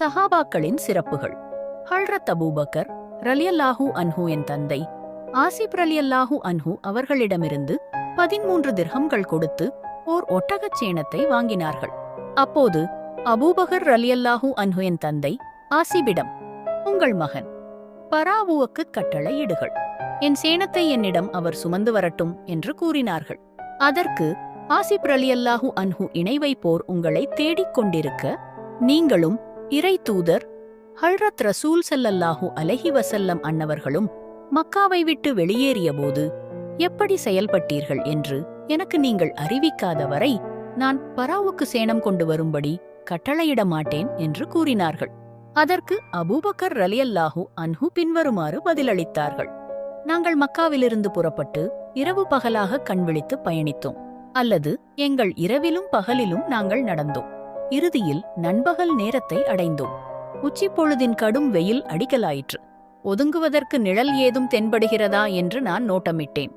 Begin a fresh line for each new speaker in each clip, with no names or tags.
சஹாபாக்களின் சிறப்புகள். ஹல்ரத் அபூபக்கர் ரலியல்லாஹு அன்ஹூ என் தந்தை ஆசிப் ரலியல்லாஹு அன்ஹு அவர்களிடமிருந்து பதிமூன்று திர்ஹம்கள் கொடுத்து ஓர் ஒட்டகச் சேணத்தை வாங்கினார்கள். அப்போது அபூபகர் ரலியல்லாஹு அன்ஹு என் தந்தை ஆசிபிடம் உங்கள் மகன் பராவுவுக்கு கட்டளையிடுகள் என் சேனத்தை என்னிடம் அவர் சுமந்து வரட்டும் என்று கூறினார்கள். அதற்கு ஆசிப் ரலியல்லாஹு அன்ஹு இணை வைப்போர் உங்களை தேடிக் கொண்டிருக்க நீங்களும் இறை தூதர் ஹல்ரத் ரசூல் செல்லல்லாஹு அலஹி வசல்லம் அன்னவர்களும் மக்காவை விட்டு வெளியேறியபோது எப்படி செயல்பட்டீர்கள்? என்று எனக்கு நீங்கள் அறிவிக்காத வரை நான் பராவுக்கு சேனம் கொண்டு வரும்படி கட்டளையிட மாட்டேன் என்று கூறினார்கள். அதற்கு அபூபக்கர் ரலியல்லாஹு அன்ஹு பின்வருமாறு பதிலளித்தார்கள். நாங்கள் மக்காவிலிருந்து புறப்பட்டு இரவு பகலாக கண்விழித்து பயணித்தோம். அல்லது எங்கள் இரவிலும் பகலிலும் நாங்கள் நடந்தோம். இறுதியில் நண்பகல் நேரத்தை அடைந்தோம். உச்சிப்பொழுதின் கடும் வெயில் அடிக்கலாயிற்று. ஒதுங்குவதற்கு நிழல் ஏதும் தென்படுகிறதா என்று நான் நோட்டமிட்டேன்.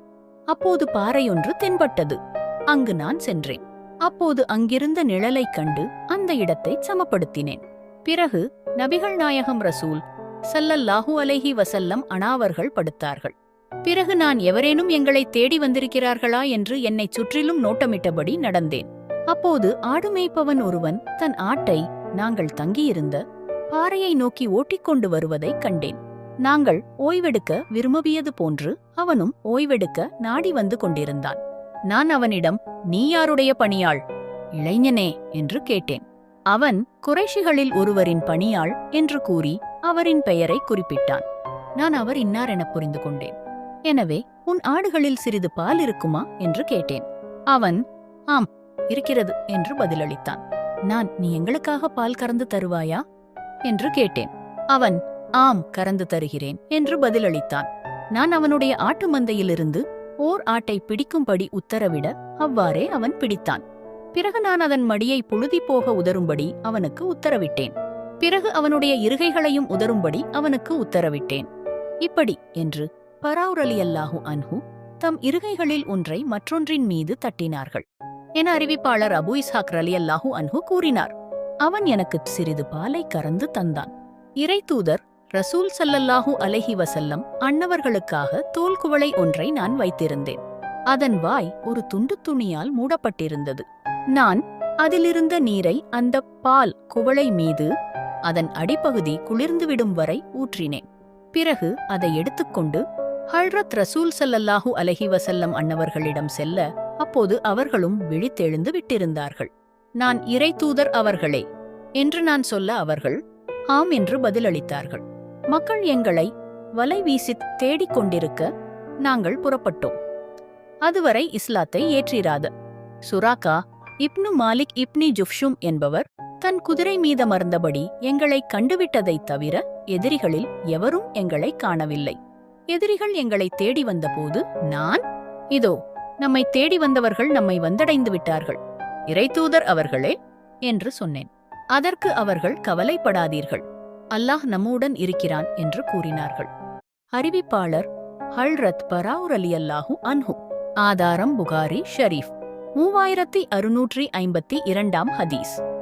அப்போது பாறையொன்று தென்பட்டது. அங்கு நான் சென்றேன். அப்போது அங்கிருந்த நிழலைக் கண்டு அந்த இடத்தை சமப்படுத்தினேன். பிறகு நபிகள் நாயகம் ரசூல் சல்லல்லாஹு அலைஹி வசல்லம் அனாவர்கள் படுத்தார்கள். பிறகு நான் எவரேனும் எங்களை தேடி வந்திருக்கிறார்களா என்று என்னைச் சுற்றிலும் நோட்டமிட்டபடி நடந்தேன். அப்போது ஆடு மேய்ப்பவன் ஒருவன் தன் ஆட்டை நாங்கள் தங்கியிருந்த பாறையை நோக்கி ஓட்டிக்கொண்டு வருவதைக் கண்டேன். நாங்கள் ஓய்வெடுக்க விரும்பியது போன்று அவனும் ஓய்வெடுக்க நாடி வந்து கொண்டிருந்தான். நான் அவனிடம் நீ யாருடைய பணியாள்? இளைஞனே என்று கேட்டேன். அவன் குறைஷிகளில் ஒருவரின் பணியாள் என்று கூறி அவரின் பெயரை குறிப்பிட்டான். நான் அவர் இன்னார் எனப் புரிந்து கொண்டேன். எனவே உன் ஆடுகளில் சிறிது பால் இருக்குமா? என்று கேட்டேன். அவன் ஆம் இருக்கிறது என்று பதிலளித்தான். நான் நீ எங்களுக்காக பால் கறந்து தருவாயா? என்று கேட்டேன். அவன் ஆம் கறந்து தருகிறேன் என்று பதிலளித்தான். நான் அவனுடைய ஆட்டு மந்தையிலிருந்து ஓர் ஆட்டை பிடிக்கும்படி உத்தரவிட அவ்வாறே அவன் பிடித்தான். பிறகு நான் அதன் மடியை புழுதி போக உதரும்படி அவனுக்கு உத்தரவிட்டேன். பிறகு அவனுடைய இருகைகளையும் உதரும்படி அவனுக்கு உத்தரவிட்டேன். இப்படி என்று பராவுரலி அல்லாஹு அன்ஹு தம் இருகைகளில் ஒன்றை மற்றொன்றின் மீது தட்டினார்கள். என அறிவிப்பாளர் அபு இஸ்ஹாக் ரலி அல்லாஹு அன்ஹு கூறினார். அவன் எனக்கு சிறிது பாலை கறந்து தந்தான். இறைத்தூதர் ரசூல் சல்லல்லாஹு அலஹி வசல்லம் அன்னவர்களுக்காக தோல் குவளை ஒன்றை நான் வைத்திருந்தேன். அதன் வாய் ஒரு துண்டு துணியால் மூடப்பட்டிருந்தது. நான் அதிலிருந்த நீரை அந்த பால் குவளை மீது அதன் அடிப்பகுதி குளிர்ந்துவிடும் வரை ஊற்றினேன். பிறகு அதை எடுத்துக்கொண்டு ஹல்ரத் ரசூல் சல்லல்லாஹு அலஹி வசல்லம் அன்னவர்களிடம் செல்ல அப்போது அவர்களும் விழித்தெழுந்து விட்டிருந்தார்கள். நான் இறைத்தூதர் அவர்களே என்று நான் சொல்ல அவர்கள் ஆம் என்று பதிலளித்தார்கள். மக்கள் எங்களை வலை வீசித் தேடிக் கொண்டிருக்க நாங்கள் புறப்பட்டோம். அதுவரை இஸ்லாத்தை ஏற்றிராத. சுராக்கா இப்னு மாலிக் இப்னி ஜுஃப்ஷும் என்பவர் தன் குதிரை மீதமர்ந்தபடி எங்களை கண்டுவிட்டதைத் தவிர எதிரிகளில் எவரும் எங்களை காணவில்லை. எதிரிகள் எங்களை தேடி வந்தபோது நான் இதோ நம்மை தேடி வந்தவர்கள் நம்மை வந்தடைந்து விட்டார்கள். இறைத்தூதர் அவர்களே என்று சொன்னேன். அதற்கு அவர்கள் கவலைப்படாதீர்கள். அல்லாஹ் நம்முடன் இருக்கிறான் என்று கூறினார்கள். அறிவிப்பாளர் ஹல்ரத் பராவுர் அலி அல்லாஹூ அன்ஹு. ஆதாரம் புகாரி ஷரீஃப். மூவாயிரத்தி அறுநூற்றி ஐம்பத்தி இரண்டாம் ஹதீஸ்.